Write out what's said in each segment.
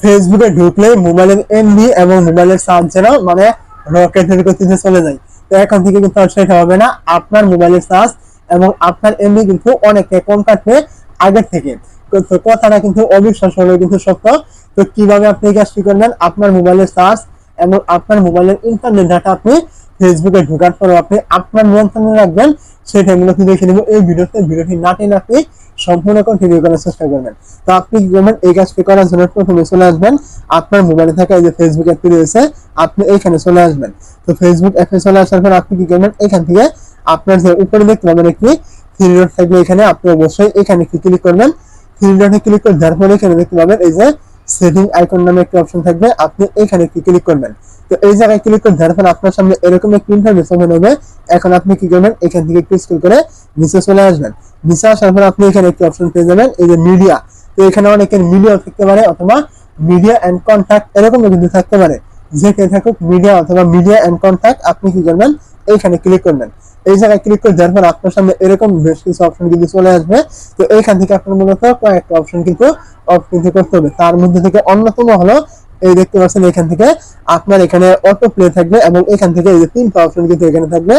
ফেসবুকে ঢুকলে মোবাইলের এমবি এবং মোবাইলের চার্জ যেন মানে রকেটের গতিতে চলে যায়। তো এখন থেকে কিন্তু আর সেটা হবে না, আপনার মোবাইলের চার্জ এবং আপনার এমবি কিন্তু অনেকটা কম কাটবে আগের থেকে। কথাটা কিন্তু অবিশ্বাস হলেও কিন্তু সত্য। তো কীভাবে আপনি কাজটি করবেন? আপনার মোবাইলের চার্জ এবং আপনার মোবাইলের ইন্টারনেট ডাটা আপনি ফেসবুকে ঢোকার পর আপনি আপনার নিয়ন্ত্রণে রাখবেন সেটা মূলত দেখে নেব এই ভিডিওতে ভিডিওটি না টেনে আপনি সম্পূর্ণ কন্টিনিউ করার চেষ্টা করবেন। তো আপনি কি করবেন, এই কাজটি করার জন্য প্রথমে চলে আসবেন, আপনার মোবাইলে থাকা এই যে ফেসবুক অ্যাপটি রয়েছে, আপনি এইখানে চলে আসবেন। তো ফেসবুক অ্যাপে চলে আসার পর আপনি কি করবেন, এখান থেকে আপনার যে উপরে দেখতে পাবেন একটি থ্রি ডট থাকবে এখানে, আপনি অবশ্যই এখানে ক্লিক করবেন। থ্রি ডটে ক্লিক করে দেওয়ার পরে এখানে দেখতে পাবেন এই যে সেটিং আইকন নামে একটি অপশন থাকবে। আপনি এখানে ক্লিক করবেন? তো এই জায়গায় ক্লিক করে দেওয়ার পর আপনার সামনে এরকম একটি ইন্টারফেস ওপেন হবে এখন আপনি কি করবেন? এখান থেকে একটু স্ক্রল করে নিচে চলে আসবেন। নিচে আসার পর আপনি এখানে একটি অপশন পেয়ে যাবেন, এই যে মিডিয়া তো এখানে অনেকের মিডিয়া থাকতে পারে অথবা মিডিয়া এন্ড কন্ট্যাক্ট এরকমও কিন্তু থাকতে পারে। যেখানে থাকুক মিডিয়া অথবা মিডিয়া এন্ড কন্ট্যাক্ট আপনি কি করবেন? এইখানে ক্লিক করবেন। এই জায়গায় ক্লিক করে দেওয়ার পর আপনার সামনে এরকম বেশ কিছু অপশন কিন্তু চলে আসবে। তো এইখান থেকে আপনার মূলত কয়েকটা অপশন কিন্তু অফ করতে হবে। তার মধ্যে থেকে অন্যতম হলো, এই দেখতে পাচ্ছেন এখান থেকে আপনার এখানে অটো প্লে থাকবে এবং এখান থেকে এই যে তিনটা অপশন কিন্তু এখানে থাকবে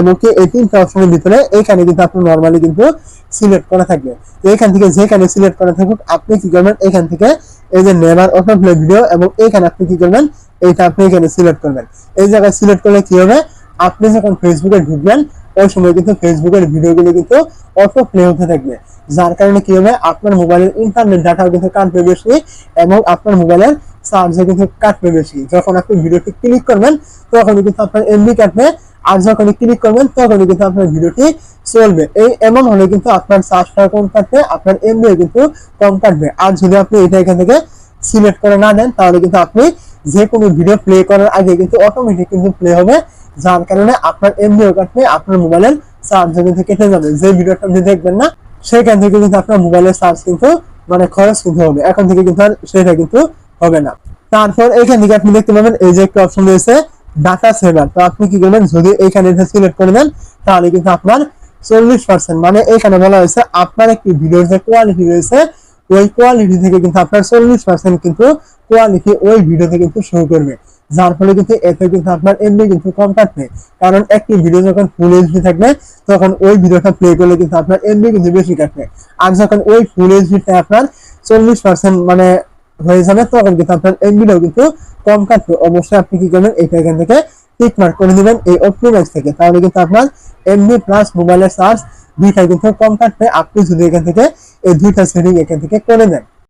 এবং কি এই তিনটা অপশনের ভিতরে এখানে কিন্তু আপনি নর্মালি কিন্তু সিলেক্ট করা থাকবে। তো এখান থেকে যেখানে সিলেক্ট করা থাকুক, আপনি কি করবেন? এখান থেকে এই যে নেভার অটো প্লে ভিডিও এবং এখানে আপনি কি করবেন? এইটা আপনি এখানে সিলেক্ট করবেন। এই জায়গায় সিলেক্ট করলে কি হবে? আপনি যখন ফেসবুকে ঢুকবেন, ওই সময় কিন্তু ফেসবুকের ভিডিওগুলো কিন্তু অটো প্লে হতে থাকবে। যার কারণে কি হবে? আপনার মোবাইলের ইন্টারনেট ডাটাও কিন্তু কাটবে বেশি এবং আপনার মোবাইলের চার্জও কিন্তু কাটবে বেশি। যখন আপনি ভিডিওটি ক্লিক করবেন, তখনই কিন্তু আপনার এমবি কাটবে। আর যখন ক্লিক করবেন, তখনই কিন্তু আপনার ভিডিওটি চলবে। এই এমন হলে কিন্তু আপনার চার্জটা কম কাটবে, আপনার এমবিও কিন্তু কম কাটবে। আর যদি আপনি এটা এখান থেকে সিলেক্ট করে না দেন, তাহলে কিন্তু আপনি যে কোনো ভিডিও প্লে করার আগে কিন্তু অটোমেটিক কিন্তু প্লে হবে, যার কারণে আপনার এমবিও কাটবে আপনার মোবাইলের চার্জ কিন্তু কেটে যাবে। যে ভিডিওটা আপনি দেখবেন না, সেখান থেকে কিন্তু আপনার মোবাইলের চার্জ কিন্তু মানে খরচ কিন্তু হবে। এখন থেকে কিন্তু আর সেটা কিন্তু হবে না। তারপর এখান থেকে আপনি দেখতে পাবেন, এই যে একটা অপশন রয়েছে ডাটা সেভার তো আপনি কি করবেন, যদি এইখানে সিলেক্ট করে দেন, তাহলে কিন্তু আপনার চল্লিশ পার্সেন্ট মানে এখানে বলা হয়েছে, আপনার একটি ভিডিওর যে কোয়ালিটি রয়েছে ওই কোয়ালিটি থেকে কিন্তু আপনার চল্লিশ পার্সেন্ট কিন্তু কোয়ালিটি ওই ভিডিওতে কিন্তু শো করবে। যার ফলে কিন্তু এতে কিন্তু আপনার এমনি কিন্তু কম কাটবে কারণ একটি ভিডিও যখন ফুল এইচডি থাকবে, তখন ওই ভিডিওটা প্লে করলে কিন্তু আপনার এমনি কিন্তু বেশি কাটবে। আর যখন ওই ফুল এইচডিতে আপনার চল্লিশ পার্সেন্ট মানে হয়ে যাবে, তখন কিন্তু আপনার এমবিটাও কিন্তু কম কাটবে। অবশ্যই আপনি কি করবেন, এটা এখান থেকে টিক মার্ক করে দিবেন এই অপটিমাইজ থেকে। তাহলে কিন্তু আপনার এমবি প্লাস মোবাইলের চার্জ দুইটাই কিন্তু কম থাকবে। আপনি যদি এখান থেকে এই দুইটা সেটিং এখান থেকে করে দেন